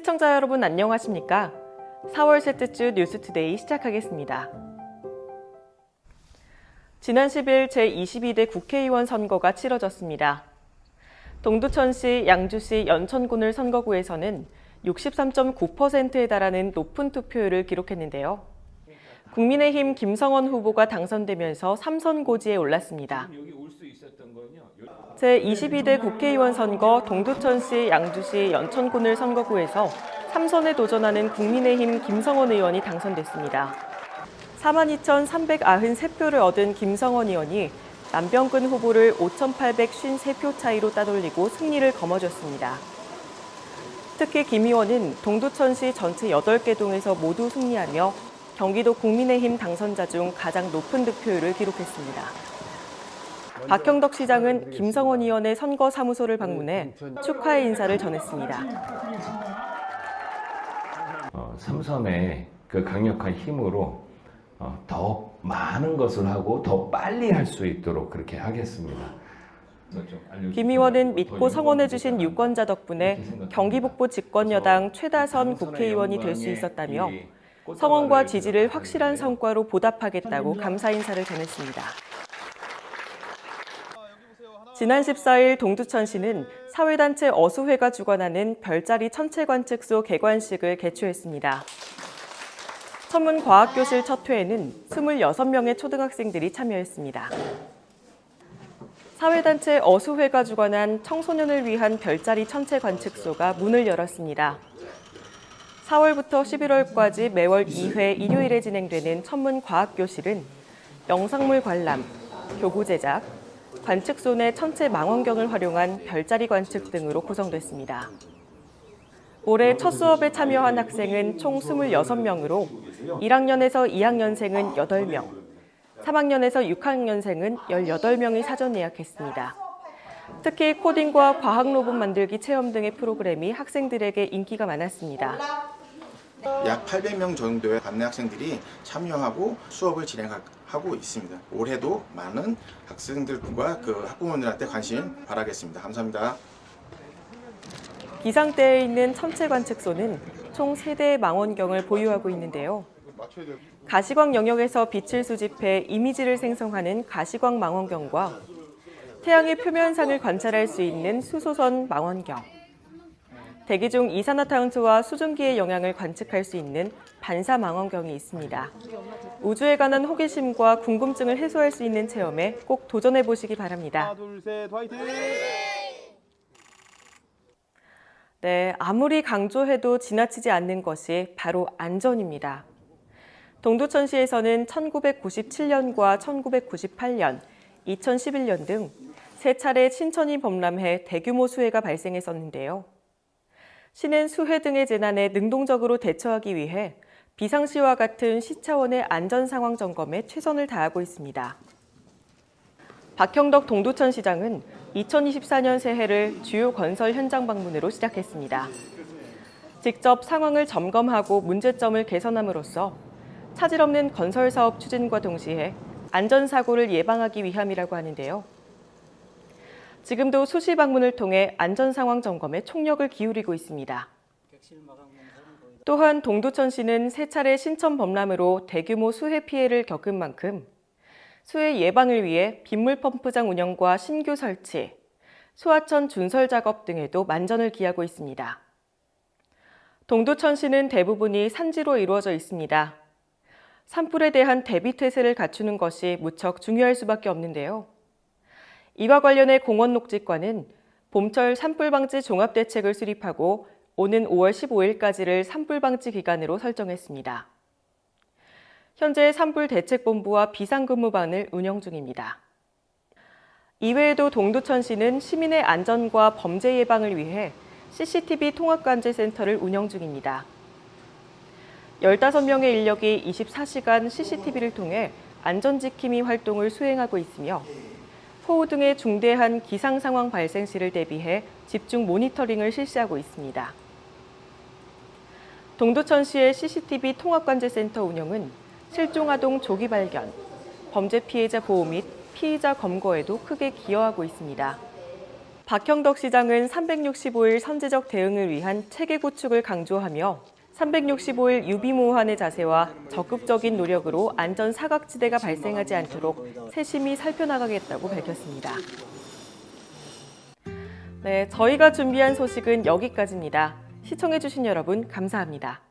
시청자 여러분 안녕하십니까? 4월 셋째 주 뉴스투데이 시작하겠습니다. 지난 10일 제22대 국회의원 선거가 치러졌습니다. 동두천시, 양주시, 연천군을 선거구에서는 63.9%에 달하는 높은 투표율을 기록했는데요. 국민의힘 김성원 후보가 당선되면서 3선 고지에 올랐습니다. 여기 올 수 있었던 건요. 제22대 국회의원 선거 동두천시, 양주시, 연천군을 선거구에서 3선에 도전하는 국민의힘 김성원 의원이 당선됐습니다. 42,393표를 얻은 김성원 의원이 남병근 후보를 5,853표 차이로 따돌리고 승리를 거머쥐었습니다. 특히 김 의원은 동두천시 전체 8개 동에서 모두 승리하며 경기도 국민의힘 당선자 중 가장 높은 득표율을 기록했습니다. 박형덕 시장은 김성원 의원의 선거 사무소를 방문해 축하의 인사를 전했습니다. 어, 삼선의 그 강력한 힘으로 어, 더 많은 것을 하고 더 빨리 할 수 있도록 그렇게 하겠습니다. 김 의원은 믿고 성원해 주신 유권자 덕분에 경기 북부 집권 여당 최다선 국회의원이 될 수 있었다며 성원과 지지를 확실한 성과로 보답하겠다고 감사 인사를 전했습니다. 지난 14일 동두천시는 사회단체 어수회가 주관하는 별자리 천체 관측소 개관식을 개최했습니다. 천문과학교실 첫 회에는 26명의 초등학생들이 참여했습니다. 사회단체 어수회가 주관한 청소년을 위한 별자리 천체 관측소가 문을 열었습니다. 4월부터 11월까지 매월 2회 일요일에 진행되는 천문과학교실은 영상물 관람, 교구 제작, 관측소 내 천체 망원경을 활용한 별자리 관측 등으로 구성됐습니다. 올해 첫 수업에 참여한 학생은 총 26명으로 1학년에서 2학년생은 8명, 3학년에서 6학년생은 18명이 사전 예약했습니다. 특히 코딩과 과학 로봇 만들기 체험 등의 프로그램이 학생들에게 인기가 많았습니다. 약 800명 정도의 관내 학생들이 참여하고 수업을 진행 하고 있습니다. 올해도 많은 학생들과 그 학부모님들한테 관심 바라겠습니다. 감사합니다. 기상대에 있는 천체 관측소는 총 3대의 망원경을 보유하고 있는데요. 가시광 영역에서 빛을 수집해 이미지를 생성하는 가시광 망원경과 태양의 표면상을 관찰할 수 있는 수소선 망원경, 대기 중 이산화탄소와 수증기의 영향을 관측할 수 있는 반사 망원경이 있습니다. 우주에 관한 호기심과 궁금증을 해소할 수 있는 체험에 꼭 도전해 보시기 바랍니다. 하나 둘 셋 화이팅! 네, 아무리 강조해도 지나치지 않는 것이 바로 안전입니다. 동두천시에서는 1997년과 1998년, 2011년 등 세 차례 신천이 범람해 대규모 수해가 발생했었는데요. 시는 수해 등의 재난에 능동적으로 대처하기 위해 비상시와 같은 시 차원의 안전 상황 점검에 최선을 다하고 있습니다. 박형덕 동두천 시장은 2024년 새해를 주요 건설 현장 방문으로 시작했습니다. 직접 상황을 점검하고 문제점을 개선함으로써 차질 없는 건설 사업 추진과 동시에 안전사고를 예방하기 위함이라고 하는데요. 지금도 수시 방문을 통해 안전 상황 점검에 총력을 기울이고 있습니다. 또한 동두천시는 세 차례 신천 범람으로 대규모 수해 피해를 겪은 만큼 수해 예방을 위해 빗물 펌프장 운영과 신규 설치, 소하천 준설 작업 등에도 만전을 기하고 있습니다. 동두천시는 대부분이 산지로 이루어져 있습니다. 산불에 대한 대비 태세를 갖추는 것이 무척 중요할 수밖에 없는데요. 이와 관련해 공원녹지과는 봄철 산불 방지 종합 대책을 수립하고 오는 5월 15일까지를 산불 방지 기간으로 설정했습니다. 현재 산불 대책본부와 비상근무반을 운영 중입니다. 이외에도 동두천시는 시민의 안전과 범죄 예방을 위해 CCTV 통합관제센터를 운영 중입니다. 15명의 인력이 24시간 CCTV를 통해 안전지킴이 활동을 수행하고 있으며 호우 등의 중대한 기상 상황 발생 시를 대비해 집중 모니터링을 실시하고 있습니다. 동두천시의 CCTV 통합관제센터 운영은 실종 아동 조기 발견, 범죄 피해자 보호 및 피의자 검거에도 크게 기여하고 있습니다. 박형덕 시장은 365일 선제적 대응을 위한 체계 구축을 강조하며 365일 유비무환의 자세와 적극적인 노력으로 안전 사각지대가 발생하지 않도록 세심히 살펴나가겠다고 밝혔습니다. 네, 저희가 준비한 소식은 여기까지입니다. 시청해주신 여러분 감사합니다.